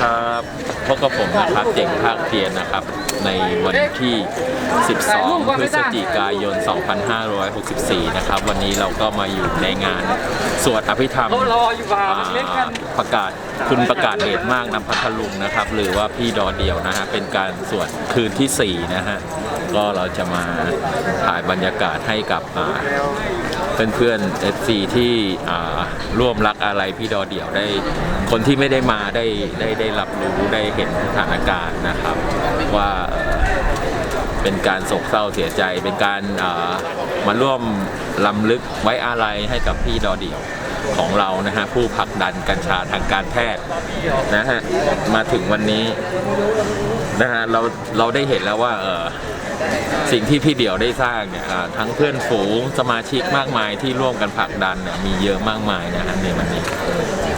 ครับพบกับผมนะครับเจ๋งภาคเพียรนะครับ ในวันที่ 12 พฤศจิกายน 2564 นะครับ วันนี้เราก็มาอยู่ในงานสวดอภิธรรมเขารออยู่ว่าอ่าเล่นกันประกาศคุณประกาศเดชมากนำพัทลุงนะครับ หรือว่าพี่ดอเดียวนะฮะเป็นการสวดคืนทีสี่4 นะฮะ ก็เราจะมาถ่ายบรรยากาศให้กับเพื่อนๆ FC ที่อ่ร่วมรักอะไรพี่ดอเดี่ยวได้ คนที่ไม่ได้มาได้ได้ได้รับรู้ได้เห็นสถานการณ์นะครับ ว่าเป็นการโศกเศร้าเสียใจ เป็นการมาร่วมลำลึกไว้อาลัยให้กับพี่ดอเดี่ยวของเรานะฮะผู้ผลักดันกัญชาทางการแพทย์นะฮะมาถึงวันนี้ นะฮะเราเราได้เห็นแล้วว่าเออสิ่งที่พี่เดี่ยวได้สร้างเนี่ยอ่าทั้งเพื่อนฝูงสมาชิกมากมายที่ร่วมกันผลักดันเนี่ยมีเยอะมากมายนะฮะในวันนี้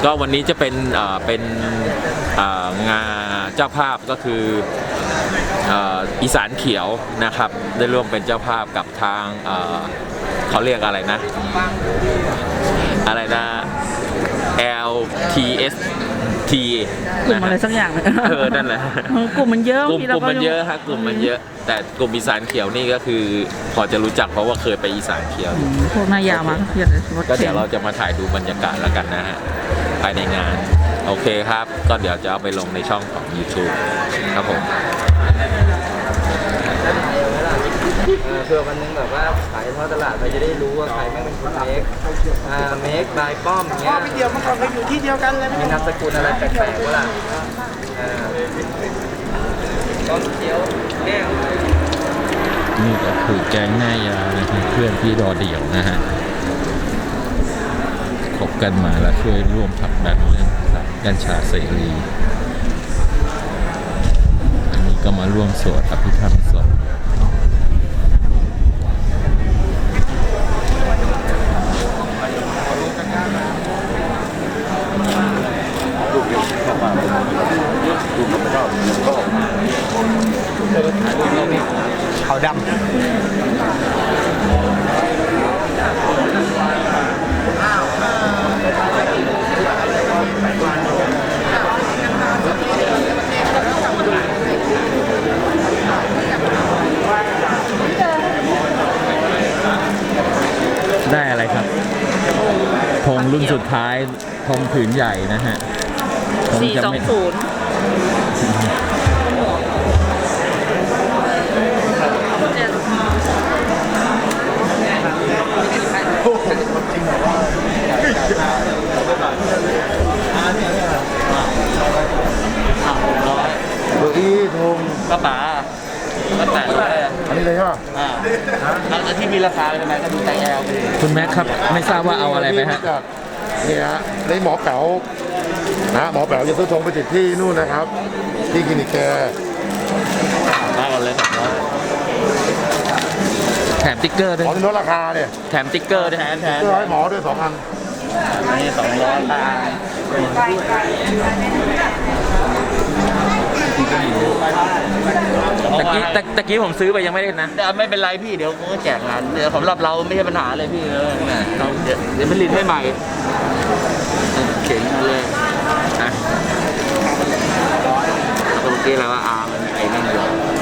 ก็วันนี้จะเป็นอ่าเป็นอ่างานเจ้าภาพก็คืออ่าอีสานเขียวนะครับ ได้ร่วมเป็นเจ้าภาพกับทางอ่าเขาเรียกอะไรนะ อะไรนะ LTS T กลุ่มอะไรสักอย่างเนี่ยเออนั่นแหละกลุ่มมันเยอะกลุ่มบางทีกลุ่มมันราเยอะฮะกลุ่มมันเยอะ แต่กลุ่มอีสานเขียวนี่ก็คือ พอจะรู้จักเพราะว่าเคยไปอีสานเขียวอืมพวกหนายาวมาเพียรรถก็เดี๋เข็ยนวเราจะมาถ่ายดูบรรยากาศแล้วกันนะฮะภายในงาน โอเคครับ ก็เดี๋ยวจะเอาไปลงในช่องของ YouTube ครับผม เออเพื่อวันหนึงแบบว่าขายทอดตลาดเราจะได้รู้ว่าใครแม่งเป็นคนเมคอ่าเมคบายป้อมเงี้ยเดียวมันก่อนก็อยู่ที่เดียวกันเลยมีนามสกุลอะไรแปลกๆวะล่ะอ่าก้อนเขียวแก้วนี่ก็คือแก๊งหน้ายานะฮะเพื่อนพี่ดอเดี่ยวนะฮะคบกันมาแล้วช่วยร่วมผลักดันเรื่องกัญชาเสรีอันนี้ก็มาร่วมสวดอภิธรรมศพขาวด ได้อะไรครับธง รุ่นสุดท้ายธงผืนใหญ่นะฮะธสี่จะสองไม่ศูนย์ำเบอร์อี้ทงกระป๋าก็แต่เลยอันนี้เลยใช่ป่ะอ่าแล้วที่มีราคาเป็นยังไงก็ดูใจแอลคุณแม็กครับ ไม่ทราบว่าเอาอะไรไปฮะ นี่ฮะนี่หมอแป๋วนะหมอแป๋วจะซื้อธงไปติดที่นู่นนะครับ ที่คลินิกแกมาก่อนเลยสองร้อยแถมติ๊กเกอร์ด้วหมอยที่ลดราคาเนี่ยแถมติ๊กเกอร์ด้วยแทนแทนเพื่อให้หมอด้วยสองอันนี่สองร้อยตาตะกี้ตะตะกี้ผมซื้อไปยังไม่ได้นะแต่ไม่เป็นไรพี่เดี๋ยวผมก็แจกงานเดี๋ยวสำหรับเราไม่ใช่ปัญหาเลยพี่เออเราเดี๋ยวเดี๋ยวผลิตให้ใหม่ เจ๋งเลยอะเมื่อกี้เราว่าอามันไอ้นั่นอยู่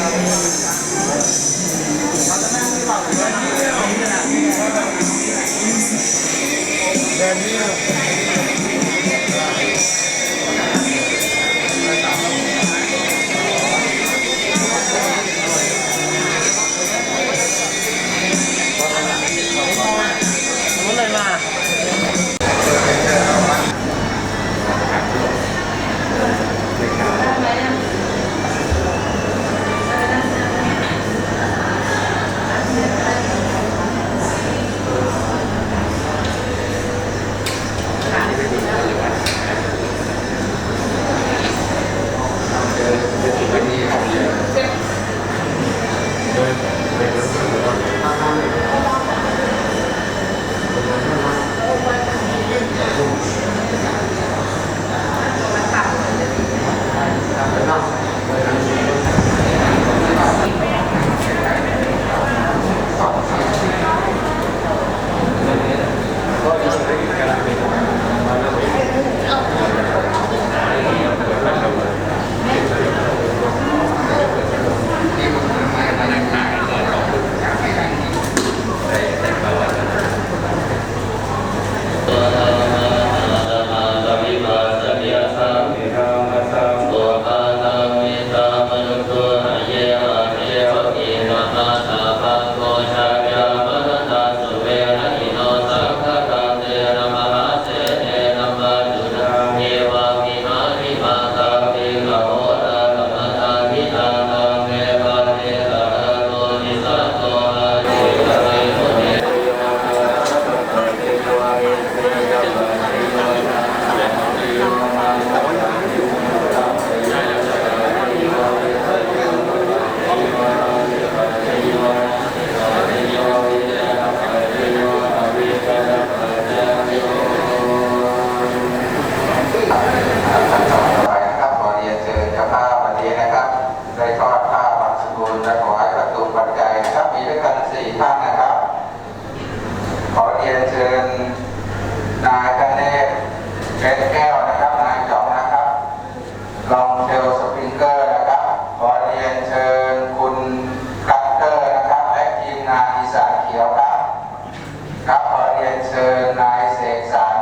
Deus. ไเพชรแก้วนะครับนายจอมนะครับ ลองเทลสปริงเกอร์นะครับขอเรียนเชิญคุณกัตเตอร์นะครับและทีมงานอีสานเขียวครับ ครับขอเรียนเชิญนายเสกสรร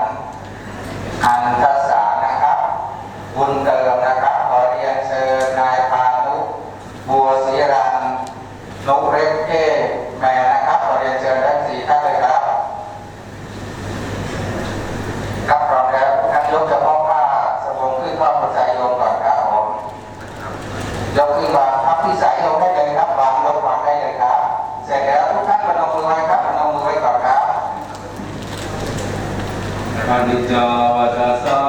อันทสารนะครับบุญเติมนะครับขอเรียนเชิญนายพานุบัวศรีรันนกเร็กเก้ ค